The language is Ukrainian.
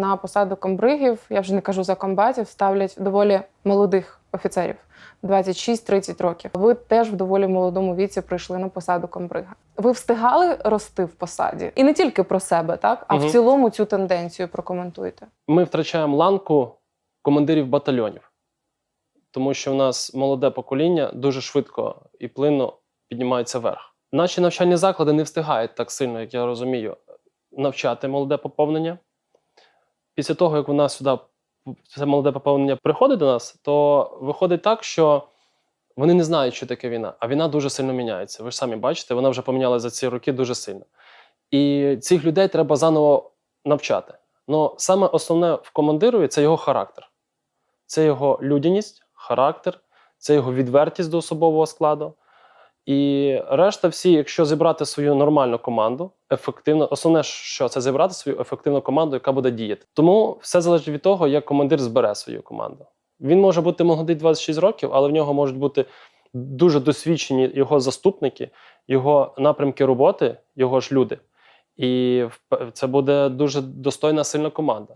На посаду комбригів, я вже не кажу за комбатів, ставлять доволі молодих офіцерів 26-30 років. Ви теж в доволі молодому віці прийшли на посаду комбрига. Ви встигали рости в посаді, і не тільки про себе, так а Мгм. в цілому цю тенденцію прокоментуйте. Ми втрачаємо ланку командирів батальйонів, тому що в нас молоде покоління дуже швидко і плинно піднімається вверх. Наші навчальні заклади не встигають так сильно, як я розумію, навчати молоде поповнення. Після того, як нас сюди це молоде поповнення приходить до нас, то виходить так, що вони не знають, що таке війна, а війна дуже сильно міняється. Ви ж самі бачите, вона вже помінялася за ці роки дуже сильно. І цих людей треба заново навчати. Ну, саме основне в командирові це його характер, це його людяність, характер, це його відвертість до особового складу. І решта, всі, якщо зібрати свою нормальну команду, ефективно, основне, що це зібрати свою ефективну команду, яка буде діяти. Тому все залежить від того, як командир збере свою команду. Він може бути молодий 26 років, але в нього можуть бути дуже досвідчені його заступники, його напрямки роботи, його ж люди. І це буде дуже достойна сильна команда.